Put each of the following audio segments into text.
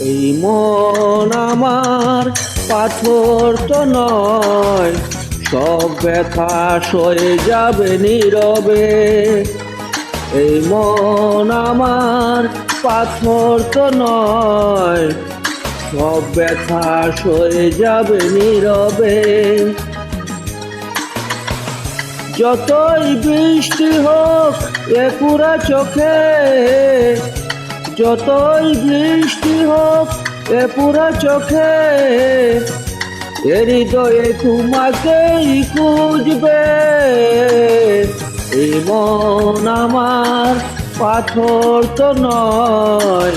এই মন আমার পাথর তো নয়, সব ব্যথা সয়ে যাবে নীরবে। এই মন আমার পাথর তো নয়, সব ব্যথা সয়ে যাবে নীরবে। যতই বৃষ্টি হোক, এ পুরা চোখে যতই বৃষ্টি হোক, এ পুরা চোখে এ হৃদয়ে তোমাকেই খুঁজবে। এই মন আমার পাথর তো নয়,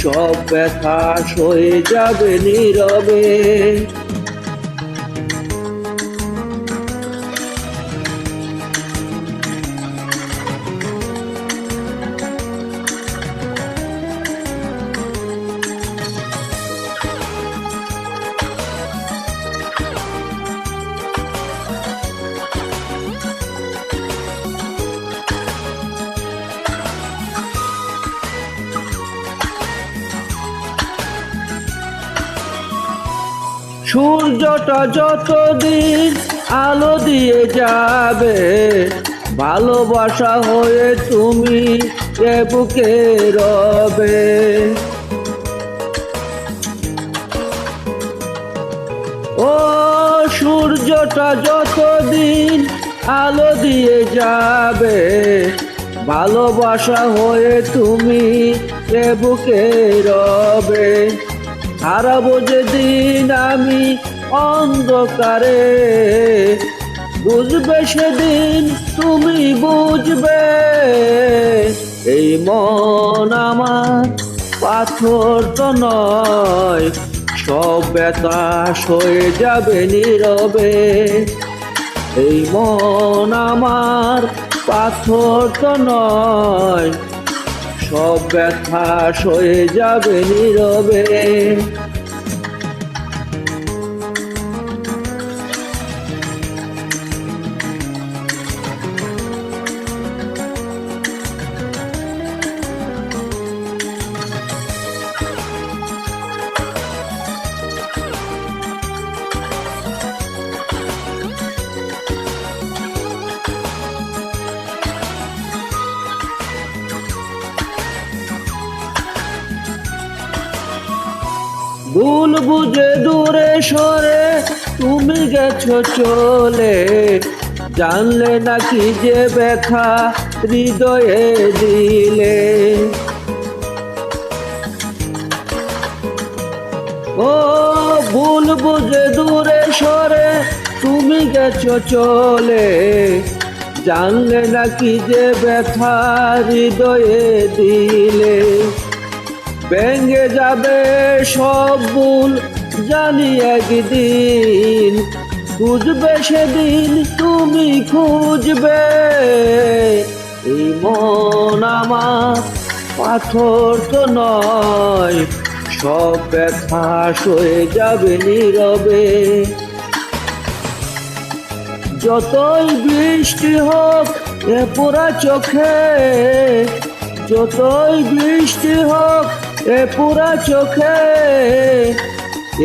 সব ব্যথা সয়ে যাবে নীরবে। সূর্যটা যতদিন আলো দিয়ে যাবে, ভালোবাসা হয়ে তুমি এ বুকে রবে। ও সূর্যটা যতদিন আলো দিয়ে যাবে, ভালোবাসা হয়ে তুমি এ বুকে রবে। হারাবো যেদিন আমি অন্ধকারে। বুঝবে সেদিন তুমি বুঝবে। এই মন আমার পাথর তো নয়, সব ব্যথা সয়ে যাবে নীরবে। এই মন আমার পাথর তো নয় সব ব্যথা সয়ে যাবে নীরবে। ভুল বুঝে দূরে সরে তুমি গেছো চলে। জানলে নাকি যে ব্যথা হৃদয়ে দিলে। ও ভুল বুঝে দূরে সরে তুমি গেছো চলে। জানলে নাকি যে ব্যথা হৃদয়ে দিলে। ভেঙে যাবে সব ভুল জানি একদিন। খুঁজবে সেদিন তুমি খুঁজবে। এই মন আমার পাথর তো নয়, সব ব্যথা সয়ে যাবে নীরবে। যতই বৃষ্টি হোক এ পোড়া চোখে, যতই বৃষ্টি হোক এ পুরা চোখে,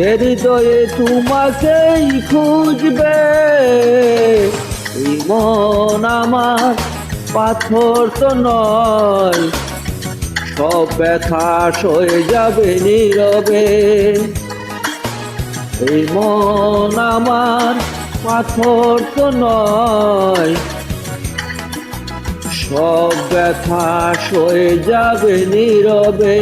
এ হৃদয়ে তোমাকেই খুঁজবে। মন আমার পাথর তো নয়, সব ব্যথা সয়ে যাবে নীরবে। এই মন আমার পাথর তো নয় সব ব্যথা সয়ে যাবে নীরবে।